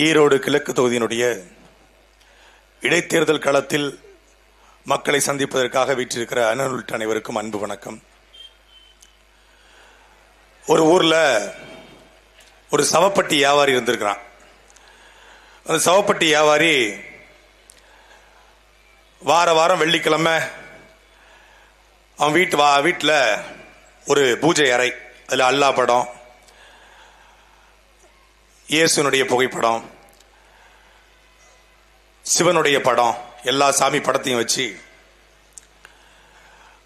ஈரோடு கிழக்கு தொகுதியினுடைய இடைத்தேர்தல் களத்தில் மக்களை சந்திப்பதற்காக வீற்றிருக்கிற அண்ணன் உள்ளிட்ட அனைவருக்கும் அன்பு வணக்கம். ஒரு ஊர்ல ஒரு சவப்பட்டி வியாபாரி இருந்திருக்கிறான். அந்த சவப்பட்டி வியாபாரி வார வாரம் வெள்ளிக்கிழமை அவன் வீட்டு வா வீட்டில் ஒரு பூஜை அறை அதில் அல்லா படம் இயேசுனுடைய புகைப்படம் சிவனுடைய படம் எல்லா சாமி படத்தையும் வச்சு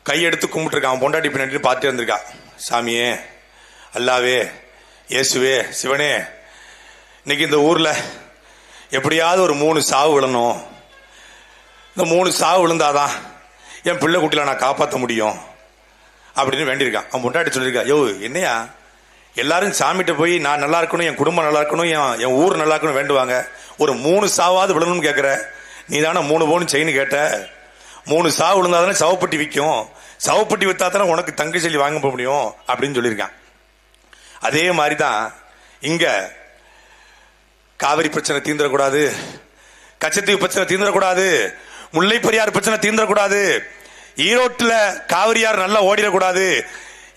கையெடுத்து கும்பிட்டுருக்கான். பொண்டாட்டி பின்னாடி பார்த்துட்டு இருந்திருக்கா. சாமியே அல்லாவே இயேசுவே சிவனே இன்னைக்கு இந்த ஊரில் எப்படியாவது ஒரு மூணு சாவு விழணும். இந்த மூணு சாவு விழுந்தாதான் என் பிள்ளை குட்டியில் நான் காப்பாற்ற முடியும். அப்படின்னு வேண்டியிருக்கான். அவன் பொண்டாட்டி சொல்லியிருக்கா யோ என்னையா எல்லாரும் சாமிகிட்ட போய் நான் நல்லா இருக்கணும் என் குடும்பம் நல்லா இருக்கணும் என் என் ஊர் நல்லா இருக்கணும் வேண்டுவாங்க. ஒரு மூணு சாவாவது விழணும்னு கேட்குற நீ தானே மூணு பவுன் செயின் கேட்ட. மூணு சாவு விழுந்தா தானே சவப்பட்டி விற்கும் சவப்பட்டி வித்தா தானே உனக்கு தங்கை சொல்லி வாங்க போக முடியும் அப்படின்னு சொல்லியிருக்கான். அதே மாதிரி தான் இங்க காவிரி பிரச்சனை தீந்துடக்கூடாது கச்சத்தீவு பிரச்சனை தீந்துடக்கூடாது முல்லை பெரியார் பிரச்சனை தீந்துடக்கூடாது ஈரோட்டில் காவிரியார் நல்லா ஓடிடக்கூடாது.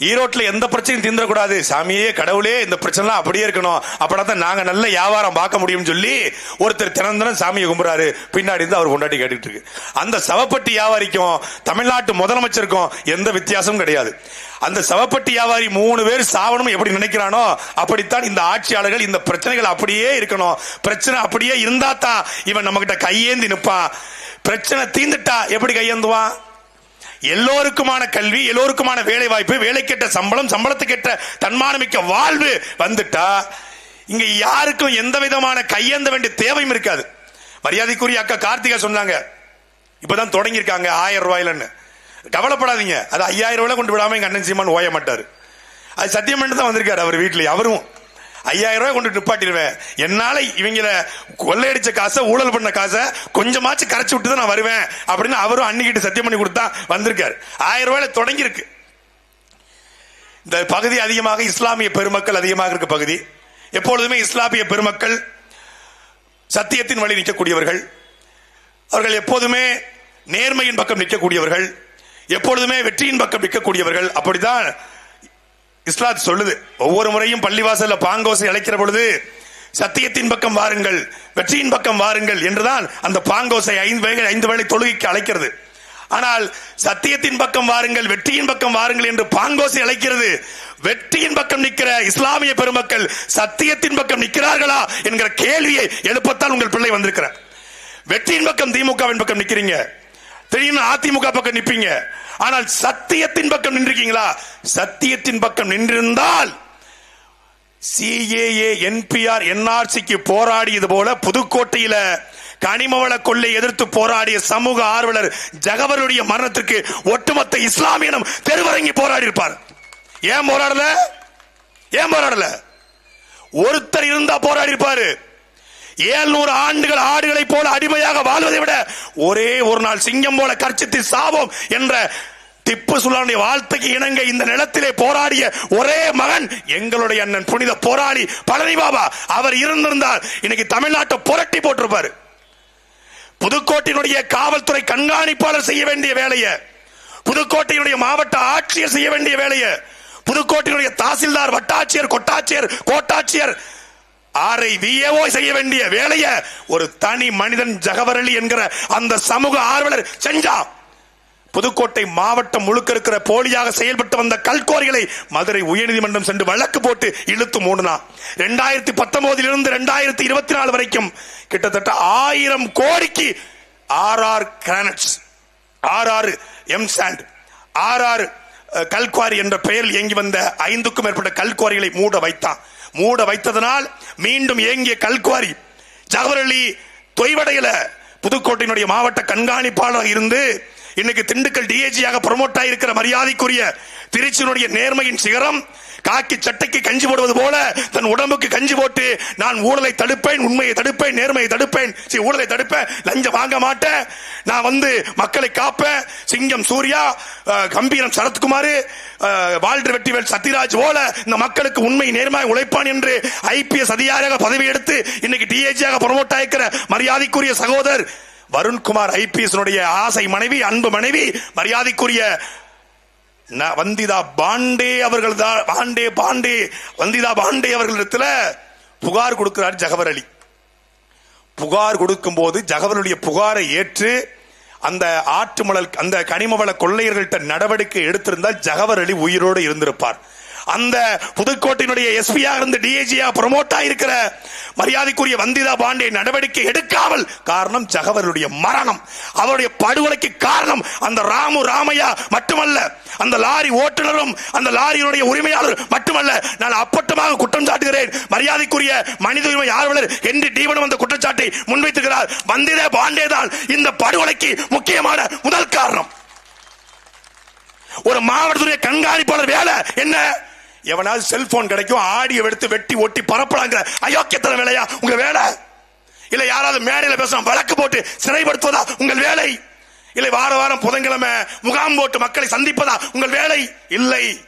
ஈரோட்டில் எந்த பிரச்சனையும் தீந்துடக்கூடாது சாமியே கடவுளே இந்த பிரச்சனைலாம் அப்படியே இருக்கணும். அப்படின்னா தான் நாங்கள் நல்ல வியாபாரம் பார்க்க முடியும்னு சொல்லி ஒருத்தர் தினந்தனம் சாமியை கும்புறாரு பின்னாடி இருந்து அவர் கொண்டாடி கேட்டுட்டு இருக்கு. அந்த சவப்பட்டி வியாபாரிக்கும் தமிழ்நாட்டு முதலமைச்சருக்கும் எந்த வித்தியாசமும் கிடையாது. அந்த சவப்பட்டி வியாபாரி மூணு பேர் சாவணும் எப்படி நினைக்கிறானோ அப்படித்தான் இந்த ஆட்சியாளர்கள் இந்த பிரச்சனைகள் அப்படியே இருக்கணும். பிரச்சனை அப்படியே இருந்தா தான் இவன் நம்மகிட்ட கையேந்தி நிற்பான் பிரச்சனை தீந்துட்டா எப்படி கையேந்துவான்? எல்லோருக்குமான கல்வி எல்லோருக்குமான வேலை வாய்ப்பு வேலைக்கேற்ற சம்பளம் சம்பளத்துக்கேற்ற தன்மானமிக்க வாழ்வு வந்துட்டா இங்க யாருக்கும் எந்த விதமான கையேந்த வேண்டிய தேவையும் இருக்காது. மரியாதைக்குரிய அக்கா கார்த்திகா சொன்னாங்க. இப்பதான் தொடங்கியிருக்காங்க ஆயிரம் ரூபாயிலன்னு. கவலைப்படாதீங்க. அது ஐயாயிரம் ரூபாய் கொண்டு விடாம எங்க அண்ணன் சீமான் ஓய மாட்டாரு. அது சத்தியம் தான் வந்திருக்காரு அவர் வீட்லயே. அவரும் ஐயாயிரம் ரூபாய் கொண்டு நிப்பாட்டிடுவேன். என்னால இவங்கள கொள்ளையடிச்ச காசை ஊழல் பண்ண காசை கொஞ்சமாச்சும் கரைச்சி விட்டு தான் நான் வருவேன் அப்படின்னு அவரும் அன்னிக்கிட்டு சத்தியம் பண்ணி கொடுத்தா வந்திருக்காரு. ஆயிரம் ரூபாயில தொடங்கி இருக்கு இந்த பகுதி அதிகமாக இஸ்லாமிய பெருமக்கள் அதிகமாக இருக்க பகுதி. எப்பொழுதுமே இஸ்லாமிய பெருமக்கள் சத்தியத்தின் வழி நிற்கக்கூடியவர்கள். அவர்கள் எப்போதுமே நேர்மையின் பக்கம் நிற்கக்கூடியவர்கள். எப்பொழுதுமே வெற்றியின் பக்கம் நிற்கக்கூடியவர்கள். அப்படிதான் இஸ்லாத் சொல்லுது. ஒவ்வொரு முறையும் பள்ளிவாசல்ல பாங்கோசை அழைக்கிற பொழுது சத்தியத்தின் பக்கம் வாருங்கள் வெற்றியின் பக்கம் வாருங்கள் என்றுதான் அந்த பாங்கோசை ஐந்து வகை ஐந்து வேளை தொழுகைக்கு அழைக்கிறது. ஆனால் சத்தியத்தின் பக்கம் வாருங்கள் வெற்றியின் பக்கம் வாருங்கள் என்று பாங்கோசை அழைக்கிறது. வெற்றியின் பக்கம் நிற்கிற இஸ்லாமிய பெருமக்கள் சத்தியத்தின் பக்கம் நிற்கிறார்களா என்கிற கேள்வியை எழுப்பத்தால் உங்கள் பிள்ளை வந்திருக்கிறார். வெற்றியின் பக்கம் திமுகவின் பக்கம் நிற்கிறீங்க. திடீர்னு அதிமுக பக்கம் நிப்பீங்க. ஆனால் சத்தியத்தின் பக்கம் நின்றிருக்கீங்களா? சத்தியத்தின் பக்கம் நின்றிருந்தால் சிஏஏ என்பிஆர் என்ஆர்சிக்கு போராடியது போல புதுக்கோட்டையில கனிமவள கொள்ளை எதிர்த்து போராடிய சமூக ஆர்வலர் ஜகவருடைய மரணத்திற்கு ஒட்டுமொத்த இஸ்லாமியனும் தெருவரங்கி போராடி இருப்பார் ஏன் போராடல? ஏன் போராடல? ஒருத்தர் இருந்தா போராடி இருப்பாரு ஏழ்நூறு ஆண்டுகள் ஆடுகளை போல அடிமையாக வாழ்வதை விட ஒரே ஒரு நாள் சிங்கம் போல கர்ச்சித்து சாவோம் என்ற திப்பு சுல்தானுடைய வாழ்த்துக்கு இணங்க இந்த நிலத்திலே போராடிய ஒரே மகன் எங்களுடைய அண்ணன் புனித போராளி பழனி பாபா. அவர் இருந்திருந்தால் இன்னைக்கு தமிழ்நாட்டை புரட்டி போட்டிருப்பாரு. புதுக்கோட்டையினுடைய காவல்துறை கண்காணிப்பாளர் செய்ய வேண்டிய வேலையை புதுக்கோட்டையினுடைய மாவட்ட ஆட்சியர் செய்ய வேண்டிய வேலையை புதுக்கோட்டையினுடைய தாசில்தார் வட்டாட்சியர் கொட்டாட்சியர் கோட்டாட்சியர் ஆரை விஏஓ செய்ய வேண்டிய வேலையை ஒரு தனி மனிதன் ஜகவரளி என்கிற அந்த சமூக ஆர்வலர் செஞ்சா. புதுக்கோட்டை மாவட்டம் முழுக்க இருக்கிற போலியாக செயல்பட்டு வந்த கல்கோரிகளை மதுரை உயர்நீதிமன்றம் சென்று வழக்கு போட்டு இழுத்து மூடினா. ரெண்டாயிரத்தி பத்தொன்பதில் இருந்து ரெண்டாயிரத்தி இருபத்தி நாலு வரைக்கும் கிட்டத்தட்ட ஆயிரம் கோடிக்கு R R granites R R M sand R R கல்குவாரி என்ற பெயரில் இயங்கி வந்த ஐந்துக்கும் மேற்பட்ட கல்குவாரிகளை மூட வைத்தான். மூட வைத்ததனால் மீண்டும் இயங்கிய கல்குவாரி ஜவஹர்லி தொய்வடையில புதுக்கோட்டையினுடைய மாவட்ட கண்காணிப்பாளர் இருந்து இன்னைக்கு திண்டுக்கல் டிஏஜியாக ப்ரமோட் ஆகிருக்கிற மரியாதைக்குரிய திருச்சியினுடைய நேர்மையின் சிகரம் காக்கி சட்டைக்கு கஞ்சி போடுவது போல தன் உடம்புக்கு கஞ்சி போட்டு நான் ஊழலை தடுப்பேன் உண்மையை தடுப்பேன் நேர்மையை தடுப்பேன். சரி ஊழலை தடுப்பேன் லஞ்சம் வாங்க மாட்டேன் நான் வந்து மக்களை காப்பேன் சிங்கம் சூர்யா கம்பீரம் சரத்குமார் அஹ், வால்டர் வெட்டிவேல் சத்யராஜ் போல இந்த மக்களுக்கு உண்மை நேர்மையாக உழைப்பான் என்று ஐபிஎஸ் அதிகாரியாக பதவி எடுத்து இன்னைக்கு டிஏஜியாக ப்ரமோட் ஆகிக்கிற மரியாதைக்குரிய சகோதரர் வருண்குமார் ஐபிஎஸ் ஆசை மனைவி அன்பு மனைவி மரியாதைக்குரிய ந- வந்திதா பாண்டே அவர்கள் தான் பாண்டே பாண்டே வந்திதா பாண்டே அவர்களிடத்துல புகார் கொடுக்கிறார் ஜகவர் அலி. புகார் கொடுக்கும் போது ஜகவருடைய புகாரை ஏற்று அந்த ஆற்று மணல் அந்த கனிமவள கொள்ளையர்கள்ட்ட நடவடிக்கை எடுத்திருந்தால் ஜகவர் அலி உயிரோடு இருந்திருப்பார். அந்த புதுக்கோட்டையினுடைய எஸ்பியாக இருந்து டிஏஜியா ப்ரொமோட் ஆயிருக்கிற மரியாதைக்குரிய வந்திதா பாண்டே நடவடிக்கை எடுக்காமல் காரணம் ஜகவருடைய மரணம். அவருடைய படுகொலைக்கு காரணம் அந்த ராமு ராமையா மட்டுமல்ல அந்த லாரி ஓட்டுநரும் அந்த லாரியினுடைய உரிமையாளர் மட்டுமல்ல. நான் அப்பட்டமாக குற்றம் சாட்டுகிறேன். மரியாதைக்குரிய மனித உரிமை ஆர்வலர் என்று டீவனும் அந்த குற்றச்சாட்டை முன்வைத்திருக்கிறார். வந்திதா பாண்டே தான் இந்த படுகொலைக்கு முக்கியமான முதல் காரணம். ஒரு மாவட்டத்துடைய கண்காணிப்பாளர் வேலை என்ன? எவனாவது செல்போன் கிடைக்கும் ஆடியோ எடுத்து வெட்டி ஒட்டி பரப்பலாங்கிற அயோக்கியத்தன வேலையா? உங்க வேலை? இல்ல யாராவது மேடையில பேசணும் வழக்கு போட்டு சிறைப்படுத்துவதா உங்கள் வேலை? இல்லை வார வாரம் புதன்கிழமை முகாம் போட்டு மக்களை சந்திப்பதா உங்கள் வேலை? இல்லை.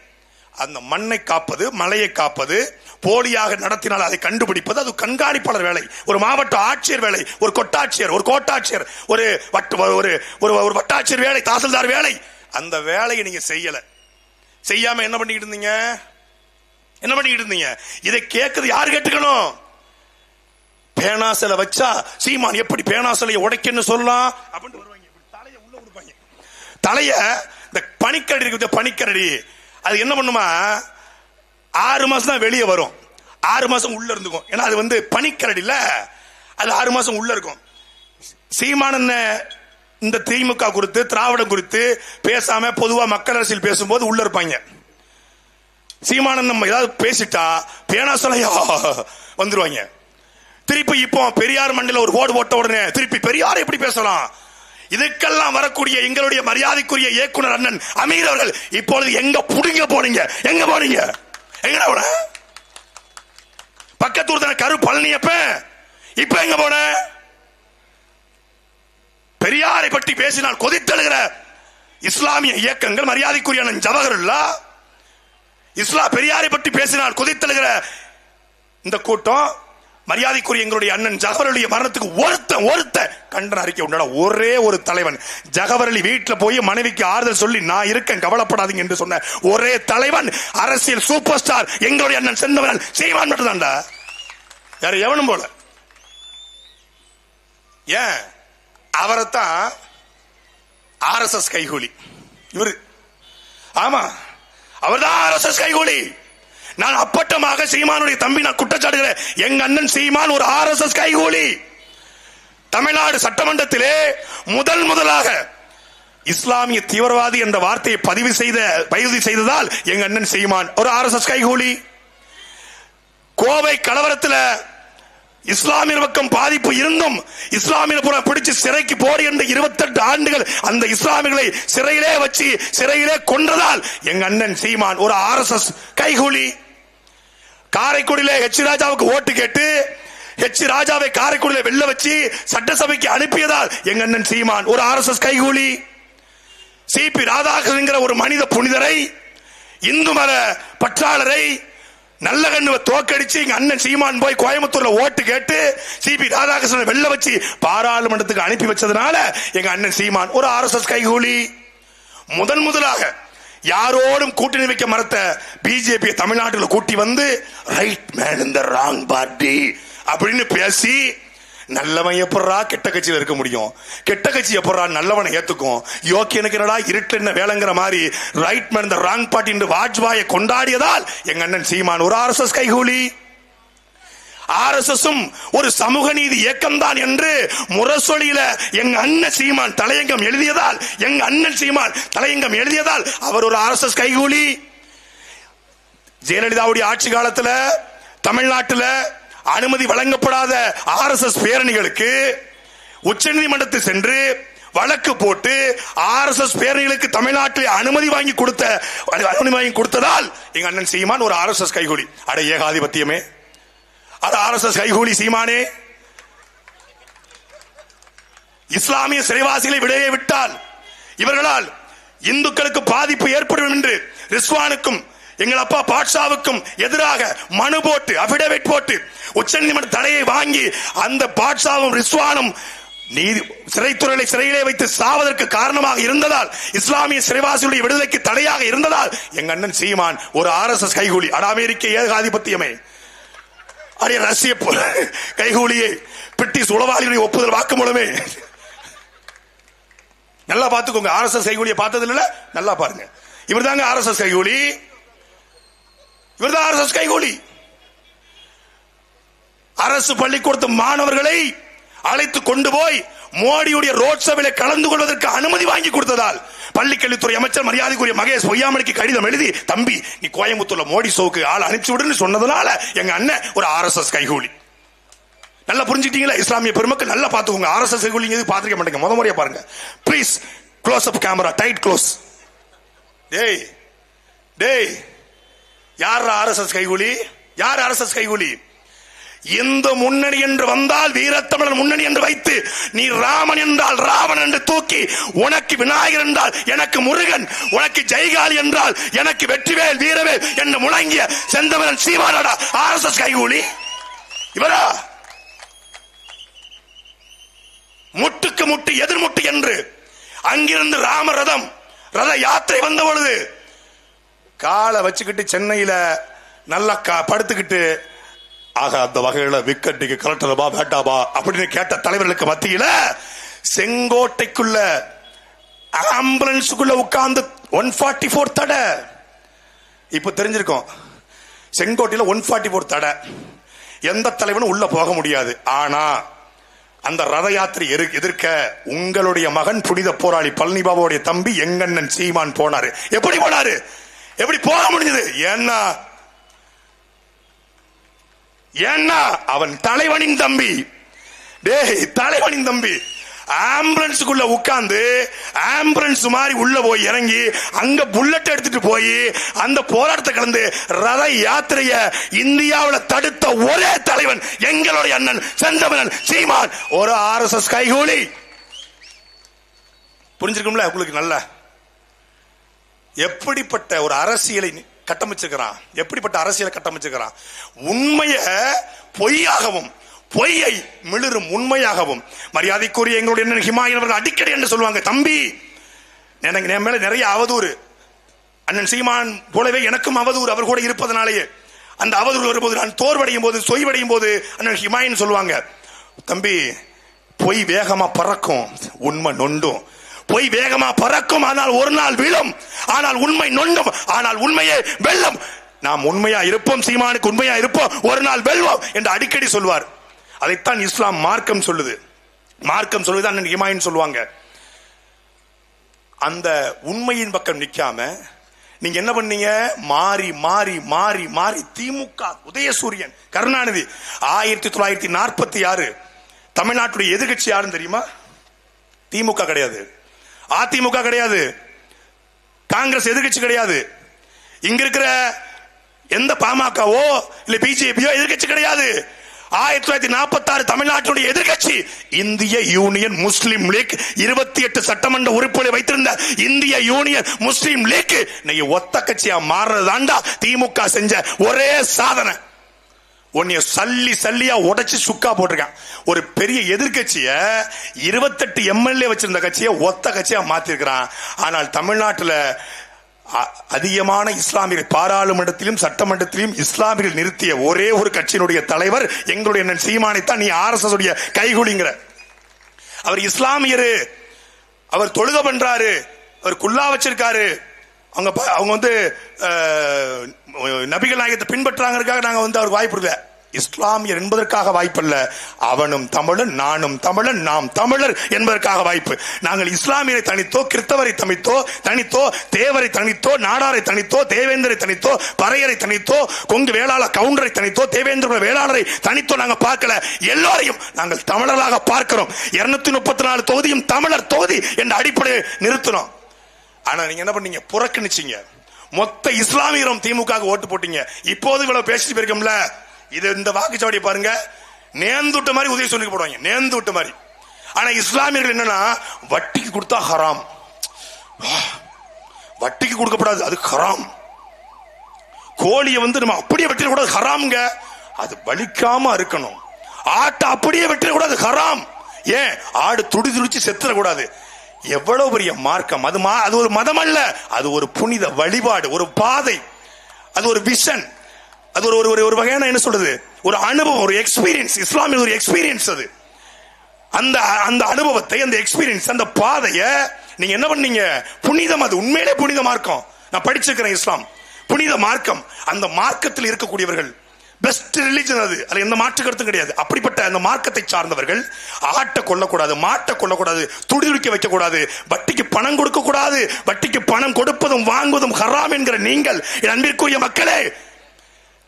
அந்த மண்ணை காப்பது மலையை காப்பது போலியாக நடத்தினால் அதை கண்டுபிடிப்பது அது கண்காணிப்பாளர் வேலை ஒரு மாவட்ட ஆட்சியர் வேலை ஒரு கொட்டாட்சியர் ஒரு கோட்டாட்சியர் ஒரு வட்ட ஒரு ஒரு ஒரு வட்டாட்சியர் வேலை தாசில்தார் வேலை. அந்த வேலையை நீங்க செய்யல. செய்யாம என்ன பண்ணிக்கிட்டு இருந்தீங்க? என்ன பண்ணிக்கிட்டு இருந்தீங்க? இதை கேட்கறது யார் கேட்டுக்கணும்? பேனாசில வச்சா சீமான் எப்படி பேனாசிலையை உடைக்கன்னு சொல்லலாம்? அப்படின்னு வருவாங்க. தலையை உள்ள கொடுப்பாங்க. தலைய இந்த பனிக்கரடி இருக்கு பனிக்கரடி. அது என்ன பண்ணுமா? ஆறு மாசம் தான் வெளியே வரும். ஆறு மாசம் உள்ள இருந்துக்கும். ஏன்னா அது வந்து பனிக்கரடியில் அது ஆறு மாசம் உள்ள இருக்கும். சீமானன் இந்த திமுக குறித்து திராவிடம் குறித்து பேசாம பொதுவா மக்கள் அரசியல் பேசும்போது உள்ள இருப்பாங்க. சீமானன் நம்ம ஏதாவது பேசிட்டா பேனா சொல்லையா வந்துருவாங்க. திருப்பி இப்போ பெரியார் மண்டில ஒரு ஓடு போட்ட உடனே திருப்பி பெரியார் எப்படி பேசலாம்? இதுக்கெல்லாம் வரக்கூடிய எங்களுடைய மரியாதைக்குரிய இயக்குனர் அண்ணன் அமீர் அவர்கள் இப்பொழுது எங்க புடுங்க போறீங்க எங்க போறீங்க எங்கடா போன? பக்கத்தூர் தானே கரு பழனியப்ப இப்ப எங்க போன? பெரியாரை பற்றி பேசினால் கொதித்தழுகிற இஸ்லாமிய இயக்கங்கள் மரியாதைக்குரிய அண்ணன் ஜவஹர்லா இஸ்லாம் பெரியாரை பற்றி பேசினால் குதித்தழுகிற இந்த கூட்டம் மரியாதைக்குரிய எங்களுடைய அண்ணன் ஜகவரலிய மரணத்துக்கு ஒருத்த ஒருத்த கண்டன அறிக்கை உண்டான ஒரே ஒரு தலைவன். ஜகவர் அலி வீட்டுல போய் மனைவிக்கு ஆறுதல் சொல்லி நான் இருக்கேன் கவலைப்படாதீங்க என்று சொன்ன ஒரே தலைவன் அரசியல் சூப்பர் ஸ்டார் எங்களுடைய அண்ணன் செந்தவன் சீமான் மட்டும்தான்டா. யார் எவனும் போல. ஏன்? அவரைத்தான் ஆர்எஸ்எஸ் கைகூலி. இவரு. ஆமா. அவர்தான் ஆர்எஸ்எஸ் கைகூலி. நான் அப்பட்டமாக சீமானுடைய தம்பி நான் குற்றச்சாட்டுகிறேன் எங்க அண்ணன் சீமான் ஒரு ஆர்எஸ்எஸ் கைகூலி. தமிழ்நாடு சட்டமன்றத்திலே முதல் முதலாக இஸ்லாமிய தீவிரவாதி என்ற வார்த்தையை பதிவு செய்த பதிவு செய்ததால் எங்க அண்ணன் சீமான் ஒரு ஆர்எஸ்எஸ் கைகூலி. கோவை கலவரத்தில் இஸ்லாமிய பக்கம் பாதிப்பு இருந்தும் இஸ்லாமிய புறம் பிடிச்சு சிறைக்கு போடு என்று இருபத்தெட்டு ஆண்டுகள் அந்த இஸ்லாமியர்களை சிறையிலே வச்சு சிறையிலே கொன்றதால் எங்க அண்ணன் சீமான் ஒரு ஆர்எஸ்எஸ் கைகூலி காரைக்குடியில ஹெச் ராஜாவுக்கு ஓட்டு கேட்டு ஹெச் ராஜாவை காரைக்குடியில வெல்ல வச்சு சட்டசபைக்கு அனுப்பியதால் எங்க அண்ணன் சீமான் ஒரு ஆர்எஸ்எஸ் கைகூலி. சிபி ராதாகிருஷ்ணன் ஒரு மனித புனிதரை இந்து மத பற்றாளரை நல்ல கண்ணுவை தோக்கடிச்சு எங்க அண்ணன் சீமான் போய் கோயம்புத்தூர்ல ஓட்டு கேட்டு சிபி ராதாகிருஷ்ணன் வெளில வச்சு பாராளுமன்றத்துக்கு அனுப்பி வச்சதுனால எங்க அண்ணன் சீமான் ஒரு ஆர்எஸ்எஸ் கைகூலி. முதன் முதலாக யாரோடும் கூட்டணி வைக்க மறத்த பிஜேபி தமிழ்நாட்டில் கூட்டி வந்து ரைட் மேன் இந்த ராங் பார்ட்டி அப்படின்னு பேசி நல்லவன் எப்படா கெட்ட கட்சியில் இருக்க முடியும்? கெட்ட கட்சி எப்படா நல்லவனை ஏத்துக்கும்? யோக்கியனுக்கு என்னடா இருட்டு என்ன வேலைங்கிற மாதிரி ரைட் மேன் இந்த ராங் பார்ட்டி என்று வாஜ்பாயை கொண்டாடியதால் எங்க அண்ணன் சீமான் ஒரு ஆர்எஸ்எஸ் கைகூலி. ஆர்எஸ்எஸும் ஒரு சமூக நீதி இயக்கம் தான் என்று முரசொலியில எங்க அண்ணன் சீமான் தலையங்கம் எழுதியதால் எங்க அண்ணன் சீமான் தலையங்கம் எழுதியதால் அவர் ஒரு ஆர்எஸ்எஸ் கைகூலி. ஜெயலலிதாவுடைய ஆட்சி காலத்தில் தமிழ்நாட்டில் அனுமதி வழங்கப்படாத ஆர்எஸ்எஸ் பேரணிகளுக்கு உச்சநீதிமன்றத்தில் சென்று வழக்கு போட்டு ஆர்எஸ்எஸ் பேரணிகளுக்கு தமிழ்நாட்டில் அனுமதி வாங்கி கொடுத்த அனுமதி வாங்கி கொடுத்ததால் எங்க அண்ணன் சீமான் ஒரு ஆர்எஸ்எஸ் கைகூலி. அட ஏகாதிபத்தியமே. அட ஆர்எஸ்எஸ் கைகூலி சீமானே. இஸ்லாமிய சிறைவாசிகளை விடையே விட்டால் இவர்களால் இந்துக்களுக்கு பாதிப்பு ஏற்படும் என்று ரிஸ்வானுக்கும் எங்கள் அப்பா பாட்ஷாவுக்கும் எதிராக மனு போட்டு அபிடவிட் போட்டு உச்சநீதிமன்ற தடையை வாங்கி அந்த பாட்ஷாவும் ரிஸ்வானும் நீதி சிறைத்துறையை சிறையிலே வைத்து சாவதற்கு காரணமாக இருந்ததால் இஸ்லாமிய சிறைவாசியுடைய விடுதலைக்கு தடையாக இருந்ததால் எங்க அண்ணன் சீமான் ஒரு ஆர்எஸ்எஸ் கைகூலி அட அமெரிக்க ஏகாதிபத்தியமே. அடைய ரஷ்ய பு- கைகூலியே பிரிட்டிஷ் உளவாளிகளுடைய ஒப்புதல் வாக்குமூலமே நல்லா பார்த்துக்கோங்க ஆர்எஸ்எஸ் கைகூலியை பார்த்ததில்ல நல்லா பாருங்க. இவர் தாங்க ஆர்எஸ்எஸ் கைகூலி. இவர் தான் ஆர்எஸ்எஸ் கைகூலி. அரசு பள்ளிக்கூடத்து மாணவர்களை அழைத்து கொண்டு போய் மோடியுடைய ரோட் சபையில கலந்து கொள்வதற்கு அனுமதி வாங்கி கொடுத்ததால் பள்ளிக்கல்வித்துறை அமைச்சர் மரியாதைக்குரிய மகேஷ் பொய்யாமணிக்கு கடிதம் எழுதி தம்பி நீ கோயம்புத்தூர்ல மோடி சோக்கு ஆள் அனுப்பிச்சு விடுன்னு சொன்னதுனால எங்க அண்ணன் ஒரு ஆர்எஸ்எஸ் கைகூலி. நல்லா புரிஞ்சுக்கிட்டீங்களா? இஸ்லாமிய பெருமக்கள் நல்லா பார்த்துக்கோங்க. எஸ் கைகூலி எதுவும் பார்த்துக்க மாட்டேங்க. முத முறையா பாருங்க. Please close up camera tight close டேய் டேய் யார் ஆர்எஸ்எஸ் கைகூலி? யார் ஆர்எஸ்எஸ் கைகூலி? இந்து முன்னணி என்று வந்தால் வீரத்தமிழன் முன்னணி என்று வைத்து நீ ராமன் என்றால் ராவன் என்று தூக்கி உனக்கு விநாயகர் என்றால் எனக்கு முருகன் உனக்கு ஜெய்காலி என்றால் எனக்கு வெற்றிவேல் வீரவேல் என்று முழங்கிய செந்தமிழன் சீமானடா ஆர்எஸ்எஸ் கைகூலி? இவரா? முட்டுக்கு முட்டு எதிர்முட்டு என்று அங்கிருந்து ராம ரதம் ரத யாத்திரை வந்த பொழுது காலை வச்சுக்கிட்டு சென்னையில நல்லா கா- படுத்துக்கிட்டு ஆக அந்த வகையில விக்கெட்டுக்கு கலெக்டர்பா பேட்டாபா அப்படின்னு கேட்ட தலைவர்களுக்கு மத்தியில செங்கோட்டைக்குள்ள ஆம்புலன்ஸுக்குள்ள உட்கார்ந்து ஒன் ஃபார்ட்டி ஃபோர் தடை. இப்ப தெரிஞ்சிருக்கோம். செங்கோட்டையில ஒன் ஃபார்ட்டி ஃபோர் தடை. எந்த தலைவனும் உள்ள போக முடியாது. ஆனா அந்த ரத யாத்திரை எதிர் எதிர்க்க உங்களுடைய மகன் புனித போராளி பழனிபாபாவுடைய தம்பி எங்கண்ணன் சீமான் போனாரு. எப்படி போனாரு? எப்படி போக முடிஞ்சது? ஏன்னா ஏன்னா அவன் தலைவனின் தம்பி. டேய் தலைவனின் தம்பி. ஆம்புலன்ஸுக்குள்ள உட்கார்ந்து ஆம்புலன்ஸ் மாதிரி உள்ள போய் இறங்கி அங்க புல்லட் எடுத்துட்டு போய் அந்த போராட்டத்தை கலந்து ரத யாத்திரைய இந்தியாவில் தடுத்த ஒரே தலைவன் எங்களுடைய அண்ணன் செந்தமனன் சீமான். ஒரு ஆர்எஸ்எஸ் கைகூலி. புரிஞ்சிருக்கும்ல? உங்களுக்கு நல்ல? எப்படிப்பட்ட ஒரு அரசியலை கட்டமைச்சிருக்கிறான்? எப்படிப்பட்ட அரசியலை கட்டமைச்சிருக்கிறான்? உண்மைய பொய்யாகவும் பொய்யை மிளிரும் உண்மையாகவும். மரியாதைக்குரிய எங்களுடைய அண்ணன் ஹிமாயன் அவர்கள் அடிக்கடி என்று சொல்லுவாங்க தம்பி எனக்கு என் மேல நிறைய அவதூறு. அண்ணன் சீமான் போலவே எனக்கும் அவதூறு. அவர் கூட இருப்பதனாலேயே அந்த அவதூறு வரும்போது நான் தோர்வடையும் போது சொய்வடையும் போது அண்ணன் ஹிமாயின் சொல்லுவாங்க தம்பி பொய் வேகமா பறக்கும் உண்மை நொண்டும். பொய் வேகமா பறக்கும். ஆனால் ஒரு நாள் விழும். ஆனால் உண்மை நொண்டும் ஆனால் உண்மையே வெல்லும். நாம் உண்மையா இருப்போம். சீமானுக்கு உண்மையா இருப்போம். ஒரு நாள் வெல்வோம் என்று அடிக்கடி சொல்வார். அதைத்தான் இஸ்லாம் மார்க்கம் சொல்லுது. மார்க்கம் சொல்லுது அண்ணன் ஹிமாயின் சொல்லுவாங்க. அந்த உண்மையின் பக்கம் நிக்காம நீங்க என்ன பண்ணீங்க? மாறி மாறி மாறி மாறி திமுக உதயசூரியன் கருணாநிதி ஆயிரத்தி தொள்ளாயிரத்தி நாற்பத்தி ஆறு தமிழ்நாட்டுடைய எதிர்கட்சி யாருன்னு தெரியுமா? திமுக கிடையாது. அதிமுக கிடையாது. காங்கிரஸ் எதிர்கட்சி கிடையாது. இங்க இருக்கிற எந்த பாமகவோ இல்ல பிஜேபியோ எதிர்கட்சி கிடையாது. ஆயிரத்தி தொள்ளாயிரத்தி நாற்பத்தி ஆறு தமிழ்நாட்டுடைய எதிர்கட்சி இந்திய யூனியன் முஸ்லீம் லீக் இருபத்தி எட்டு சட்டமன்ற உறுப்புகளை வைத்திருந்த இந்திய யூனியன் முஸ்லீம் லீக் நீ ஒத்த கட்சியா மாறுறதாண்டா திமுக செஞ்ச ஒரே சாதனை. உன்னைய சல்லி சல்லியா உடைச்சு சுக்கா போட்டிருக்கான். ஒரு பெரிய எதிர்கட்சிய இருபத்தெட்டு எம்எல்ஏ வச்சிருந்த கட்சியை ஒத்த கட்சியா மாத்திருக்கிறான். ஆனால் தமிழ்நாட்டில் அ- அதிகமான இஸ்லாமியர்கள் பாராளுமன்றத்திலும் சட்டமன்றத்திலும் இஸ்லாமியர்கள் நிறுத்திய ஒரே ஒரு கட்சியினுடைய தலைவர் எங்களுடைய சீமானைத்தான் நீ ஆர்எஸ்எஸ் உடைய கைகுலிங்கிற. அவர் இஸ்லாமியரு. அவர் தொழுக பண்றாரு. அவர் குல்லா வச்சிருக்காரு. அவங்க அவங்க வந்து நபிகள் நாயகத்தை பின்பற்றாங்கிறதுக்காக நாங்க வந்து அவருக்கு வாய்ப்பு இல்லை இஸ்லாமியர் என்பதற்காக வாய்ப்பல்ல. அவனும் தமிழன் நானும் தமிழன் நாம் தமிழர் என்பதற்காக வாய்ப்பு. நாங்கள் இஸ்லாமியரை தனித்தோ கிறிஸ்தவரை தனித்தோ தனித்தோ தேவரை தனித்தோ நாடாரை தனித்தோ தேவேந்தரை தனித்தோ பறையரை தனித்தோ கொங்கு வேளாளர் கவுண்டரை தனித்தோ தேவேந்திர வேளாளரை தனித்தோ நாங்கள் பார்க்கல. எல்லோரையும் நாங்கள் தமிழர்களாக பார்க்கிறோம். இருநூத்தி முப்பத்தி நாலு தொகுதியும் தமிழர் தொகுதி என்ற அடிப்படையை நிறுத்தினோம். ஆனா நீங்க என்ன பண்ணீங்க? புறக்கணிச்சீங்க. மொத்த இஸ்லாமியரும் திமுக ஓட்டு போட்டீங்க. இப்போது இவ்வளவு பேசிட்டு போயிருக்கோம்ல? இது இந்த வாக்குச்சாவடியை பாருங்க. நேர்ந்து விட்ட மாதிரி உதவி சொல்லி போடுவாங்க. நேர்ந்து மாதிரி. ஆனா இஸ்லாமியர்கள் என்னன்னா வட்டிக்கு கொடுத்தா ஹராம். வட்டிக்கு கொடுக்கப்படாது. அது ஹராம். கோழியை வந்து நம்ம அப்படியே வெட்டிடக்கூடாது ஹராம்ங்க. அது வலிக்காம இருக்கணும். ஆட்டை அப்படியே வெட்டிடக்கூடாது ஹராம். ஏன்? ஆடு துடி துடிச்சு செத்துடக்கூடாது எவ்வளவு பெரிய மார்க்கம்? அது மா- அது ஒரு மதம் அல்ல அது ஒரு புனித வழிபாடு ஒரு பாதை. அது ஒரு விஷன் அது ஒரு ஒரு ஒரு வகையான என்ன சொல்றது? ஒரு அனுபவம் ஒரு எக்ஸ்பீரியன்ஸ் இஸ்லாமிய ஒரு எக்ஸ்பீரியன்ஸ் அது. அந்த அந்த அனுபவத்தை அந்த எக்ஸ்பீரியன்ஸ் அந்த பாதையை நீங்க என்ன பண்ணீங்க? புனிதம் அது. உண்மையிலே புனித மார்க்கம். நான் படிச்சிருக்கிறேன் இஸ்லாம். புனித மார்க்கம். அந்த மார்க்கத்தில் இருக்கக்கூடியவர்கள் பெஸ்ட் ரிலிஜன் அது. அதில் எந்த மாற்று கருத்தும் கிடையாது. அப்படிப்பட்ட அந்த மார்க்கத்தை சார்ந்தவர்கள் ஆட்டை கொல்லக்கூடாது மாட்டை கொல்லக்கூடாது துடிதுடிக்க வைக்கக்கூடாது வட்டிக்கு பணம் கொடுக்க கூடாது வட்டிக்கு பணம் கொடுப்பதும் வாங்குவதும் ஹராம் என்கிற நீங்கள் என் அன்பிற்குரிய மக்களே.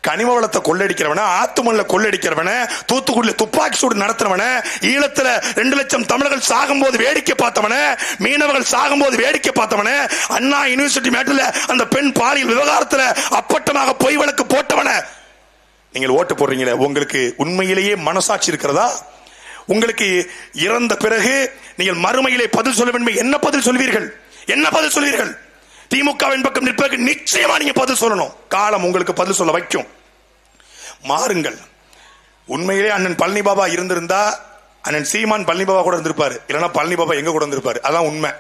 கனிம வளத்தை கொள்ளடிக்கிறவன ஆத்துமல்ல கொள்ளடிக்கிறவன தூத்துக்குடியில துப்பாக்கி சூடு நடத்துறவன ஈழத்துல ரெண்டு லட்சம் தமிழர்கள் சாகும்போது வேடிக்கை பார்த்தவன மீனவர்கள் சாகும்போது வேடிக்கை பார்த்தவன அண்ணா யூனிவர்சிட்டி மேட்டில் அந்த பெண் பாலியல் விவகாரத்துல அப்பட்டமாக பொய் வழக்கு போட்டவன. நீங்கள் ஓட்டு போடுறீங்களே உங்களுக்கு உண்மையிலேயே மனசாட்சி இருக்கிறதா? உங்களுக்கு இறந்த பிறகு நீங்கள் மறுமையிலே பதில் சொல்ல வேண்டும் என்ன பதில் சொல்வீர்கள்? என்ன பதில் சொல்வீர்கள்? திமுகவின் பக்கம் நிற்பதற்கு நிச்சயமா நீங்க பதில் சொல்லணும். காலம் உங்களுக்கு பதில் சொல்ல வைக்கும். மாறுங்கள். உண்மையிலே அண்ணன் பழனி பாபா இருந்திருந்தா அண்ணன் சீமான் பழனி பாபா கூட இருந்திருப்பாரு. இல்லைன்னா பழனி பாபா எங்க கூட இருந்திருப்பாரு. அதான் உண்மை.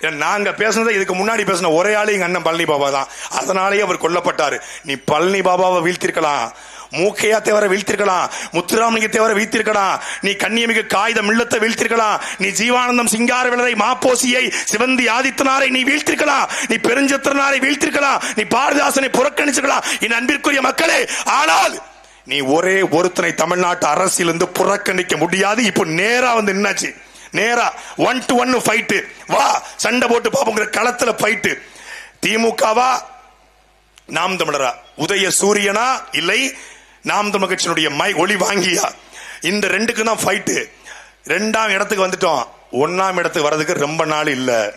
ஏன்னா நாங்க பேசுனதை இதுக்கு முன்னாடி பேசின ஒரே ஆளு எங்க அண்ணன் பழனி பாபா தான். அதனாலேயே அவர் கொல்லப்பட்டாரு. நீ பழனி பாபாவை வீழ்த்திருக்கலாம் மூக்கையா தேவரை வீழ்த்திருக்கலாம் முத்துராமலிங்க தேவரை வீழ்த்திருக்கலாம் நீ கண்ணியமிகு காகிதம் இல்லத்தை வீழ்த்திருக்கலாம் நீ ஜீவானந்தம் சிங்கார விளரை மாப்போசியை சிவந்தி ஆதித்தனாரை நீ வீழ்த்திருக்கலாம் நீ பெருஞ்சத்திரனாரை வீழ்த்திருக்கலாம் நீ பாரதிதாசனை புறக்கணிச்சிருக்கலாம் என் அன்பிற்குரிய மக்களே ஆனால் நீ ஒரே ஒருத்தனை தமிழ்நாட்டு அரசியலிருந்து புறக்கணிக்க முடியாது இப்போ நேரா வந்து நின்னாச்சு. நேரா ஒன் டு ஒன் ஃபைட்டு வா சண்டை போட்டு பாப்போங்கிற களத்துல ஃபைட்டு திமுகவா? நாம் தமிழரா. உதய சூரியனா இல்லை. நாம் தமிழ் கட்சியினுடைய மை ஒளி வாங்கியா? இந்த ரெண்டுக்கு தான் ஃபைட்டு ரெண்டாம் இடத்துக்கு வந்துட்டோம். ஒன்னாம் இடத்துக்கு வர்றதுக்கு ரொம்ப நாள் இல்லை.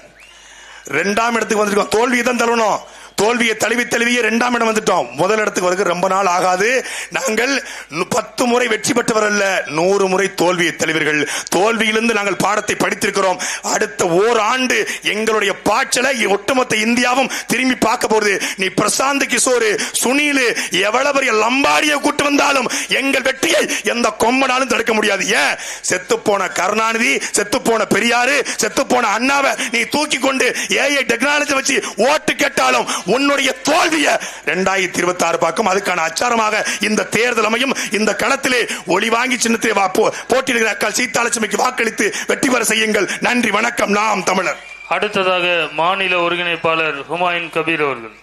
ரெண்டாம் இடத்துக்கு வந்துட்டோம் தோல்வியை தான் தள்ளணும் தோல்வியை தழுவி தழுவிய ரெண்டாம் இடம் வந்துட்டோம். முதல் இடத்துக்கு வருது ரொம்ப நாள் ஆகாது. நாங்கள் பத்து முறை வெற்றி பெற்றவர் அல்ல. நூறு முறை தோல்வியை தழுவீர்கள். தோல்வியிலிருந்து நாங்கள் பாடத்தை படித்திருக்கிறோம். அடுத்த ஓராண்டு எங்களுடைய பாய்ச்சலை ஒட்டுமொத்த இந்தியாவும் திரும்பி பார்க்க போகுது. நீ பிரசாந்த் கிஷோர் சுனில் எவ்வளவு பெரிய லம்பாடியை கூட்டு வந்தாலும் எங்கள் வெற்றியை எந்த கொம்பனாலும் தடுக்க முடியாது. ஏன்? செத்து போன கருணாநிதி செத்து போன பெரியாரு செத்து போன அண்ணாவை நீ தூக்கி கொண்டு ஏஐ டெக்னாலஜி வச்சு ஓட்டு கேட்டாலும் உன்னுடைய தோல்வியை ரெண்டாயிரத்தி இருபத்தி ஆறு பார்க்கும். அதுக்கான அச்சாரமாக இந்த தேர்தல் அமையும். இந்த களத்திலே ஒளி வாங்கி சின்னத்திலே போ- போட்டியிடுகிற அக்கால் சீதாலட்சுமிக்கு வாக்களித்து வெற்றி பெற செய்யுங்கள். நன்றி வணக்கம். நாம் தமிழர். அடுத்ததாக மாநில ஒருங்கிணைப்பாளர் ஹுமாயூன் கபீர் அவர்கள்.